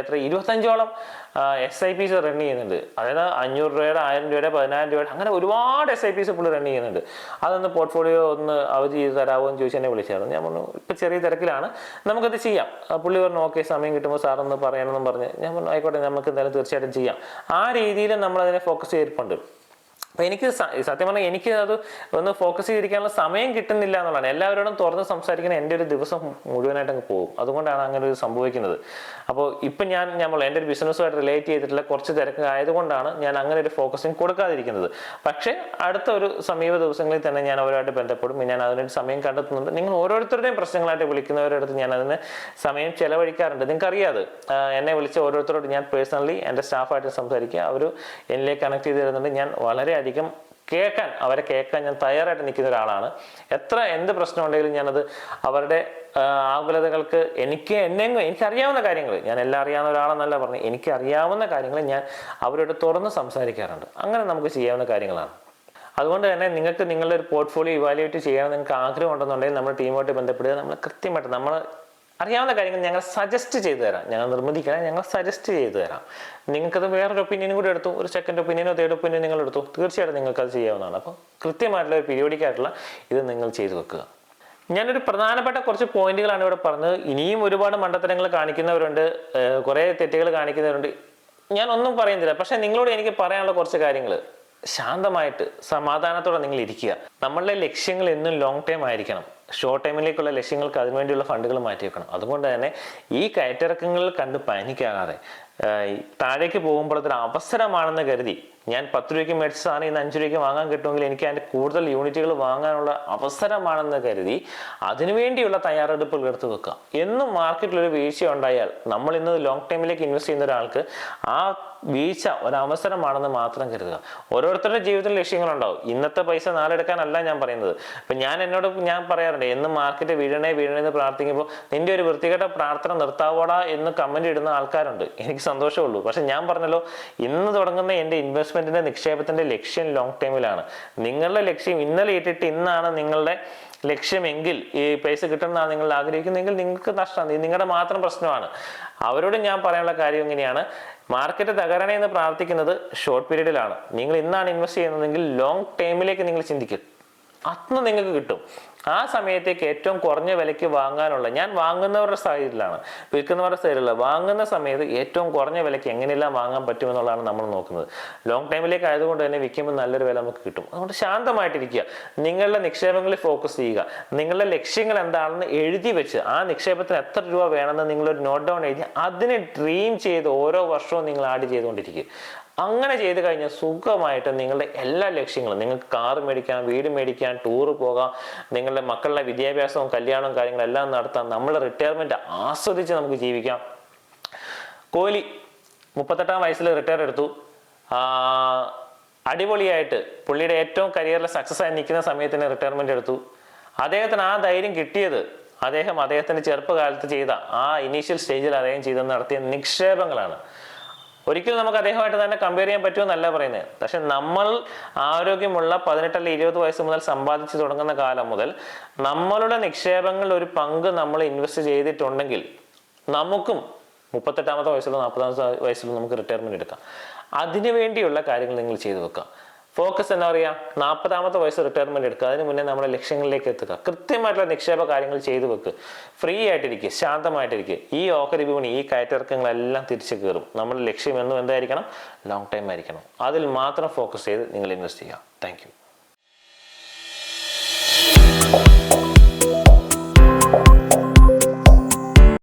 എത്ര? ഇരുപത്തഞ്ചോളം എസ് ഐ പിസ് റൺ ചെയ്യുന്നുണ്ട്. അതായത് അഞ്ഞൂറ് രൂപയുടെ ആയിരം രൂപയുടെ പതിനായിരം രൂപയുടെ അങ്ങനെ ഒരുപാട് എസ് ഐ പിസ് പുള്ളി റൺ ചെയ്യുന്നുണ്ട്. അതൊന്ന് പോർട്ട്ഫോളിയോ ഒന്ന് അവധി ചെയ്ത് തരാമോ എന്ന് ചോദിച്ച് എന്നെ വിളിച്ചായിരുന്നു. ഞാൻ പറഞ്ഞു ഇപ്പം ചെറിയ തിരക്കിലാണ്. നമുക്കത് ചെയ്യാം. പുള്ളി പറഞ്ഞു ഓക്കെ സമയം കിട്ടുമ്പോൾ സാറൊന്ന് പറയണമെന്നും പറഞ്ഞ്. ഞാൻ പറഞ്ഞു ആയിക്കോട്ടെ നമുക്ക് എന്തായാലും തീർച്ചയായിട്ടും ചെയ്യാം. ആ രീതിയിൽ നമ്മളതിനെ ഫോക്കസ് ചെയ്തിട്ടുണ്ട്. അപ്പം എനിക്ക് സത്യം പറഞ്ഞാൽ എനിക്ക് അത് ഒന്ന് ഫോക്കസ് ചെയ്തിരിക്കാനുള്ള സമയം കിട്ടുന്നില്ല എന്നുള്ളതാണ്. എല്ലാവരോടും തുറന്ന് സംസാരിക്കുന്ന എന്റെ ഒരു ദിവസം മുഴുവനായിട്ട് അങ്ങ് പോകും. അതുകൊണ്ടാണ് അങ്ങനെ ഒരു സംഭവിക്കുന്നത്. അപ്പോൾ ഇപ്പം ഞാൻ നമ്മൾ എന്റെ ഒരു ബിസിനസ്സുമായിട്ട് റിലേറ്റ് ചെയ്തിട്ടുള്ള കുറച്ച് തിരക്ക് ആയതുകൊണ്ടാണ് ഞാൻ അങ്ങനെ ഒരു ഫോക്കസിങ് കൊടുക്കാതിരിക്കുന്നത്. പക്ഷേ അടുത്ത ഒരു സമീപ ദിവസങ്ങളിൽ തന്നെ ഞാൻ അവരുമായിട്ട് ബന്ധപ്പെടും. ഞാൻ അതിനൊരു സമയം കണ്ടെത്തുന്നുണ്ട്. നിങ്ങൾ ഓരോരുത്തരുടെയും പ്രശ്നങ്ങളായിട്ട് വിളിക്കുന്നവരുടെ അടുത്ത് ഞാൻ അതിന് സമയം ചെലവഴിക്കാറുണ്ട്. നിങ്ങൾക്ക് അറിയാതെ എന്നെ വിളിച്ച ഓരോരുത്തരോട് ഞാൻ പേഴ്സണലി എന്റെ സ്റ്റാഫായിട്ട് സംസാരിക്കുക. അവർ എന്നിലേക്ക് കണക്ട് ചെയ്ത് തരുന്നുണ്ട്. ഞാൻ വളരെയധികം കേൾക്കാൻ അവരെ കേൾക്കാൻ ഞാൻ തയ്യാറായിട്ട് നിൽക്കുന്ന ഒരാളാണ്. എത്ര എന്ത് പ്രശ്നം ഉണ്ടെങ്കിലും ഞാനത് അവരുടെ ആകുലതകൾക്ക് എനിക്ക് എന്നെ എനിക്കറിയാവുന്ന കാര്യങ്ങൾ ഞാൻ എല്ലാം അറിയാവുന്ന ഒരാളെന്നല്ല പറഞ്ഞു എനിക്ക് അറിയാവുന്ന കാര്യങ്ങൾ ഞാൻ അവരോട് തുറന്ന് സംസാരിക്കാറുണ്ട്. അങ്ങനെ നമുക്ക് ചെയ്യാവുന്ന കാര്യങ്ങളാണ്. അതുകൊണ്ട് തന്നെ നിങ്ങൾക്ക് നിങ്ങളുടെ ഒരു പോർട്ട്ഫോളിയോ ഇവാലുവേറ്റ് ചെയ്യാൻ നിങ്ങൾക്ക് ആഗ്രഹം ഉണ്ടെന്നുണ്ടെങ്കിൽ നമ്മൾ ടീമുമായിട്ട് ബന്ധപ്പെടുക. നമ്മൾ കൃത്യമായിട്ട് നമ്മൾ അറിയാവുന്ന കാര്യങ്ങൾ ഞങ്ങൾ സജസ്റ്റ് ചെയ്തു തരാം. ഞങ്ങൾ നിർമ്മിതിക്കാൻ ഞങ്ങൾ സജസ്റ്റ് ചെയ്തു തരാം. നിങ്ങൾക്കത് വേറൊരു ഒപ്പീനിയനും കൂടി എടുത്തു. ഒരു സെക്കൻഡ് ഒപ്പീനിയനോ തേർഡ് ഒപ്പീനിയനോ നിങ്ങൾ എടുത്തു. തീർച്ചയായിട്ടും നിങ്ങൾക്ക് അത് ചെയ്യാവുന്നതാണ്. അപ്പോൾ കൃത്യമായിട്ടുള്ള ഒരു പീരിയോഡിക് ഇത് നിങ്ങൾ ചെയ്തു വെക്കുക. ഞാനൊരു പ്രധാനപ്പെട്ട കുറച്ച് പോയിന്റുകളാണ് ഇവിടെ പറഞ്ഞത്. ഇനിയും ഒരുപാട് മണ്ടത്തരങ്ങൾ കാണിക്കുന്നവരുണ്ട്. കുറേ തെറ്റുകൾ കാണിക്കുന്നവരുണ്ട്. ഞാൻ ഒന്നും പറയുന്നില്ല. പക്ഷേ നിങ്ങളോട് എനിക്ക് പറയാനുള്ള കുറച്ച് കാര്യങ്ങൾ. ശാന്തമായിട്ട് സമാധാനത്തോടെ നിങ്ങൾ ഇരിക്കുക. നമ്മളുടെ ലക്ഷ്യങ്ങൾ എന്നും ലോങ് ടൈം ആയിരിക്കണം. ഷോർട്ട് ടൈമിലേക്കുള്ള ലക്ഷ്യങ്ങൾക്ക് അതിനുവേണ്ടിയുള്ള ഫണ്ടുകൾ മാറ്റി വെക്കണം അതുകൊണ്ട് തന്നെ ഈ കയറ്റിറക്കങ്ങൾ കണ്ട് പാനിക്കാകാതെ താഴേക്ക് പോകുമ്പോൾ അവസരമാണെന്ന് കരുതി ഞാൻ പത്ത് രൂപയ്ക്ക് മേടിച്ച സാധനം ഇന്ന് അഞ്ച് രൂപയ്ക്ക് വാങ്ങാൻ കിട്ടുമെങ്കിൽ എനിക്ക് അതിന്റെ കൂടുതൽ യൂണിറ്റുകൾ വാങ്ങാനുള്ള അവസരമാണെന്ന് കരുതി അതിനുവേണ്ടിയുള്ള തയ്യാറെടുപ്പുകൾ എടുത്തു വെക്കുക. എന്നും മാർക്കറ്റിൽ ഒരു വീഴ്ച ഉണ്ടായാൽ നമ്മൾ ഇന്ന് ലോങ് ടൈമിലേക്ക് ഇൻവെസ്റ്റ് ചെയ്യുന്ന ഒരാൾക്ക് ആ വീഴ്ച ഒരവസരമാണെന്ന് മാത്രം കരുതുക. ഓരോരുത്തരുടെ ജീവിതത്തിൽ ലക്ഷ്യങ്ങളുണ്ടാവും. ഇന്നത്തെ പൈസ നാളെ എടുക്കാനല്ല ഞാൻ പറയുന്നത്. അപ്പം ഞാൻ എന്നോട് ഞാൻ പറയാറുണ്ട് എന്ന് മാർക്കറ്റ് വീഴണേ വീഴണേ എന്ന് പ്രാർത്ഥിക്കുമ്പോൾ നിന്റെ ഒരു വൃത്തികെട്ട പ്രാർത്ഥന നിർത്താവോടാ എന്ന് കമന്റ് ഇടുന്ന ആൾക്കാരുണ്ട്. എനിക്ക് സന്തോഷമുള്ളൂ പക്ഷെ ഞാൻ പറഞ്ഞല്ലോ ഇന്ന് തുടങ്ങുന്ന എന്റെ ഇൻവെസ്റ്റ്മെന്റിന്റെ നിക്ഷേപത്തിന്റെ ലക്ഷ്യം ലോങ് ടൈമിലാണ് നിങ്ങളുടെ ലക്ഷ്യം ഇന്നലെ ഇട്ടിട്ട് ഇന്നാണ് നിങ്ങളുടെ ലക്ഷ്യമെങ്കിൽ ഈ പൈസ കിട്ടണമെന്നാണ് നിങ്ങൾ ആഗ്രഹിക്കുന്നതെങ്കിൽ നിങ്ങൾക്ക് നഷ്ടമാണ് നിങ്ങളുടെ മാത്രം പ്രശ്നമാണ്. അവരോട് ഞാൻ പറയാനുള്ള കാര്യം ഇങ്ങനെയാണ്. മാർക്കറ്റ് തകരണേ എന്ന് പ്രാർത്ഥിക്കുന്നത് ഷോർട്ട് പീരീഡിലാണ് നിങ്ങൾ ഇന്നാണ് ഇൻവെസ്റ്റ് ചെയ്യുന്നതെങ്കിൽ ലോങ് ടൈമിലേക്ക് നിങ്ങൾ ചിന്തിക്കും. അന്ന് നിങ്ങൾക്ക് കിട്ടും. ആ സമയത്തേക്ക് ഏറ്റവും കുറഞ്ഞ വിലയ്ക്ക് വാങ്ങാനുള്ള ഞാൻ വാങ്ങുന്നവരുടെ സൈഡിലാണ് വിൽക്കുന്നവരുടെ സൈഡിലല്ല വാങ്ങുന്ന സമയത്ത് ഏറ്റവും കുറഞ്ഞ വിലയ്ക്ക് എങ്ങനെയെല്ലാം വാങ്ങാൻ പറ്റുമെന്നുള്ളതാണ് നമ്മൾ നോക്കുന്നത്. ലോങ് ടൈമിലേക്ക് ആയതുകൊണ്ട് തന്നെ വിൽക്കുമ്പോൾ നല്ലൊരു വില നമുക്ക് കിട്ടും. അതുകൊണ്ട് ശാന്തമായിട്ടിരിക്കുക. നിങ്ങളുടെ നിക്ഷേപങ്ങളിൽ ഫോക്കസ് ചെയ്യുക. നിങ്ങളുടെ ലക്ഷ്യങ്ങൾ എന്താണെന്ന് എഴുതി വെച്ച് ആ നിക്ഷേപത്തിന് എത്ര രൂപ വേണമെന്ന് നിങ്ങളൊരു നോട്ട് ഡൗൺ എഴുതി അതിനെ ഡ്രീം ചെയ്ത് ഓരോ വർഷവും നിങ്ങൾ ആഡ് ചെയ്തുകൊണ്ടിരിക്കുക. അങ്ങനെ ചെയ്ത് കഴിഞ്ഞാൽ സുഖമായിട്ട് നിങ്ങളുടെ എല്ലാ ലക്ഷ്യങ്ങളും നിങ്ങൾക്ക് കാർ മേടിക്കാം വീട് മേടിക്കാം ടൂർ പോകാം നിങ്ങളുടെ മക്കളുടെ വിദ്യാഭ്യാസവും കല്യാണവും കാര്യങ്ങളെല്ലാം നടത്താം നമ്മുടെ റിട്ടയർമെന്റ് ആസ്വദിച്ച് നമുക്ക് ജീവിക്കാം. കോഹ്ലി മുപ്പത്തെട്ടാം വയസ്സിൽ റിട്ടയർ എടുത്തു. അടിപൊളിയായിട്ട് പുള്ളിയുടെ ഏറ്റവും കരിയറിൽ സക്സസ് ആയി നിൽക്കുന്ന സമയത്തിന് റിട്ടയർമെന്റ് എടുത്തു. അദ്ദേഹത്തിന് ആ ധൈര്യം കിട്ടിയത് അദ്ദേഹം അദ്ദേഹത്തിന്റെ ചെറുപ്പകാലത്ത് ചെയ്ത ആ ഇനീഷ്യൽ സ്റ്റേജിൽ അദ്ദേഹം ചെയ്ത് നടത്തിയ നിക്ഷേപങ്ങളാണ്. ഒരിക്കലും നമുക്ക് അദ്ദേഹമായിട്ട് തന്നെ കമ്പയർ ചെയ്യാൻ പറ്റുമെന്നല്ല പറയുന്നത്. പക്ഷെ നമ്മൾ ആരോഗ്യമുള്ള പതിനെട്ടല്ല ഇരുപത് വയസ്സ് മുതൽ സമ്പാദിച്ചു തുടങ്ങുന്ന കാലം മുതൽ നമ്മളുടെ നിക്ഷേപങ്ങളിൽ ഒരു പങ്ക് നമ്മൾ ഇൻവെസ്റ്റ് ചെയ്തിട്ടുണ്ടെങ്കിൽ നമുക്കും മുപ്പത്തെട്ടാമത്തെ വയസ്സിലോ നാൽപ്പതാമത്തെ വയസ്സിലോ നമുക്ക് റിട്ടയർമെന്റ് എടുക്കാം. അതിനു വേണ്ടിയുള്ള കാര്യങ്ങൾ നിങ്ങൾ ചെയ്തു വെക്കുക. ഫോക്കസ് എന്താ പറയുക നാൽപ്പതാമത്തെ വയസ്സ് റിട്ടയർമെന്റ് എടുക്കുക. അതിന് മുന്നേ നമ്മുടെ ലക്ഷ്യങ്ങളിലേക്ക് എത്തുക. കൃത്യമായിട്ടുള്ള നിക്ഷേപ കാര്യങ്ങൾ ചെയ്തു വെക്കുക ഫ്രീ ആയിട്ടിരിക്കുക ശാന്തമായിട്ടിരിക്കുക ഈ ഓഹരി വിപണി ഈ കയറ്റിറക്കങ്ങളെല്ലാം തിരിച്ചു കയറും. നമ്മുടെ ലക്ഷ്യം എന്നും എന്തായിരിക്കണം? ലോങ് ടൈം ആയിരിക്കണം. അതിൽ മാത്രം ഫോക്കസ് ചെയ്ത് നിങ്ങൾ ഇൻവെസ്റ്റ് ചെയ്യുക. താങ്ക്